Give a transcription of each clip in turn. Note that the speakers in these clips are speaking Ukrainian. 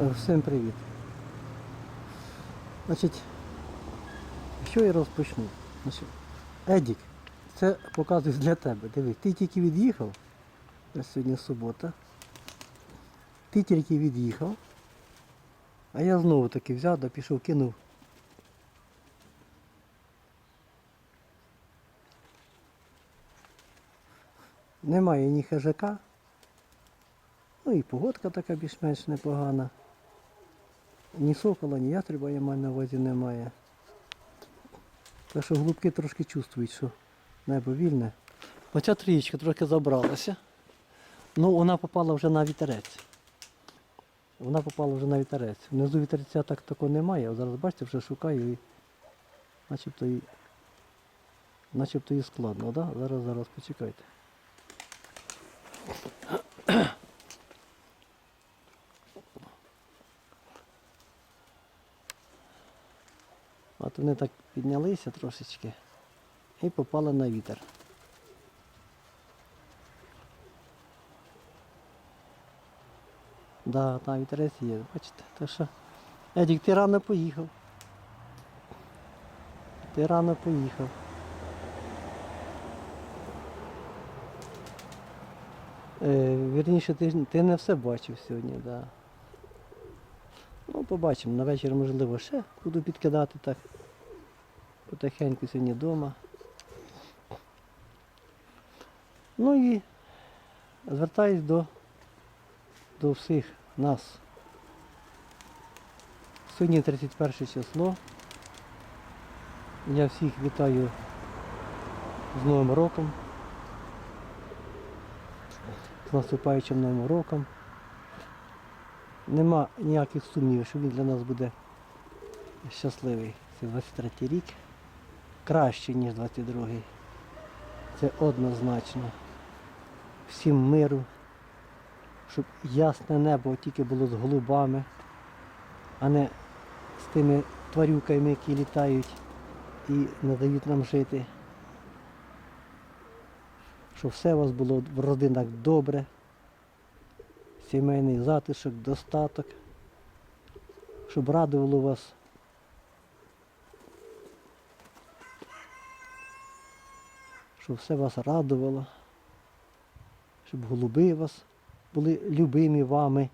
Е, Всім привіт. Значить, що я розпочну? Значить, Едік, це показую для тебе. Диви, ти тільки від'їхав. Сьогодні субота. Ти тільки від'їхав. А я знову таки взяв да пішов, кинув. Немає ні хижака. Ну і погодка така більш-менш непогана. Ні сокола, ні ястреба я маю на увазі немає. Так що голубки трошки чувствують, що небо вільне. Оця трієчка трохи забралася. Ну, вона попала вже на вітерець. Вона попала вже на вітерець. Внизу вітерця так такого немає, зараз бачите, вже шукаю і начебто і начебто і складно, да? Зараз, зараз почекайте. От вони так піднялися трошечки і попали на вітер. Да, там вітерець є, бачите. Так що, Едік, ти рано поїхав. Ти рано поїхав. Е, вірніше, ти, ти не все бачив сьогодні, так. Да. Ну, побачимо, на вечір можливо ще буду підкидати так. Потихеньку сьогодні вдома. Ну і звертаюсь до, до всіх нас. Сьогодні 31 число. Я всіх вітаю з Новим роком. З наступаючим Новим роком. Нема ніяких сумнівів, що він для нас буде щасливий. Це 23 й рік. Краще, ніж 22-й. Це однозначно. Всім миру, щоб ясне небо тільки було з голубами, а не з тими тварюками, які літають і не дають нам жити. Щоб все у вас було в родинах добре сімейний затишок, достаток, щоб радувало вас. Щоб все вас радувало, щоб голуби вас були любимі вами.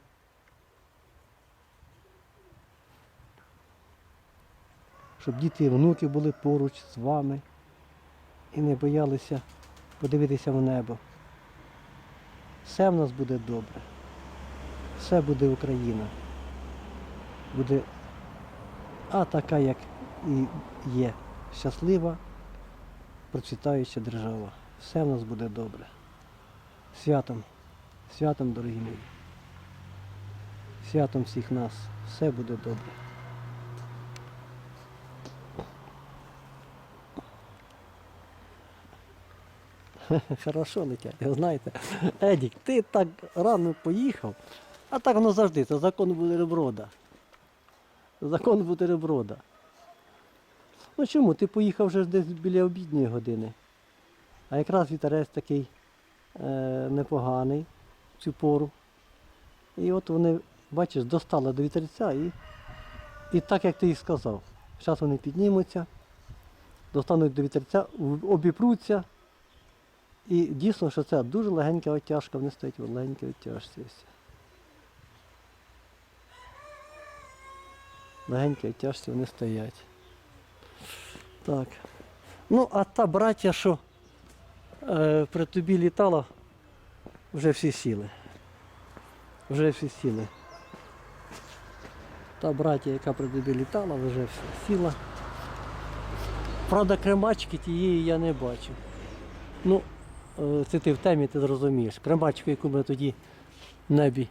Щоб діти і внуки були поруч з вами і не боялися подивитися в небо. Все в нас буде добре все буде Україна. Буде а така, як і є, щаслива, процвітаюча держава. Все в нас буде добре. Святом, святом, дорогі мої. Святом всіх нас. Все буде добре. Хорошо летять, знаєте. Едік, ти так рано поїхав, а так воно завжди, це закон бутерброда. Закон бутерброда. Ну чому? Ти поїхав вже десь біля обідньої години. А якраз вітерець такий е, непоганий в цю пору. І от вони, бачиш, достали до вітерця і, і так як ти і сказав. Зараз вони піднімуться, достануть до вітерця, обіпруться. І дійсно, що це дуже легенька оттяжка, вони стоять в легенькій оттяжці. Легенькі оттяжці вони стоять. Так. Ну, а та браття, що е, при тобі літала, вже всі сіли. Вже всі сіли. Та браття, яка при тобі літала, вже всі сіла. Правда, кремачки тієї я не бачу. Ну, е, це ти в темі, ти зрозумієш. Кремачку, яку ми тоді в небі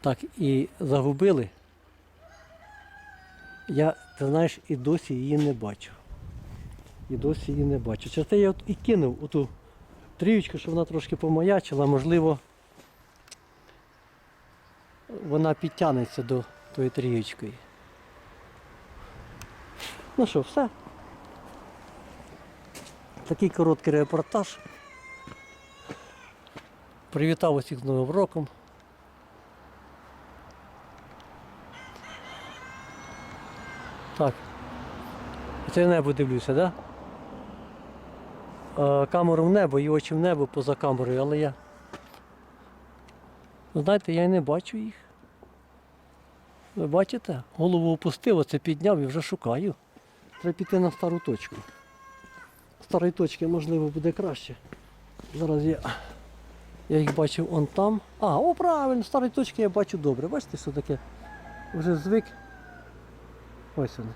так і загубили, я, ти знаєш, і досі її не бачу. І досі її не бачу. Через те я от і кинув оту трієчку, що вона трошки помаячила, можливо, вона підтягнеться до тої трієчки. Ну що, все. Такий короткий репортаж. Привітав усіх з Новим роком. Так. Це в небо дивлюся, так? Да? Камеру в небо і очі в небо поза камерою, але я. Ну, Знаєте, я й не бачу їх. Ви бачите? Голову опустив, оце підняв і вже шукаю. Треба піти на стару точку. Старої точки, можливо, буде краще. Зараз я. Я їх бачив он там. А, о, правильно, старої точки я бачу добре. Бачите, що таке? Вже звик. Ось вони.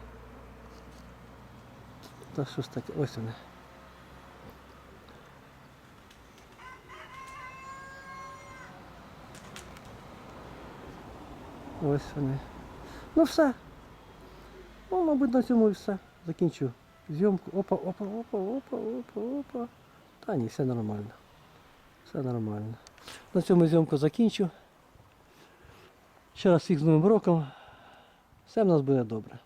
Та що ж таке? Ось вони. Ось вони. Ну все. Ну, мабуть, на цьому і все. Закінчу зйомку. Опа, опа, опа, опа, опа, опа. Та ні, все нормально. Все нормально. На цьому зйомку закінчу. Ще раз всіх з Новим роком. Все в нас буде добре.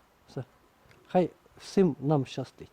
Хай всім нам щастить.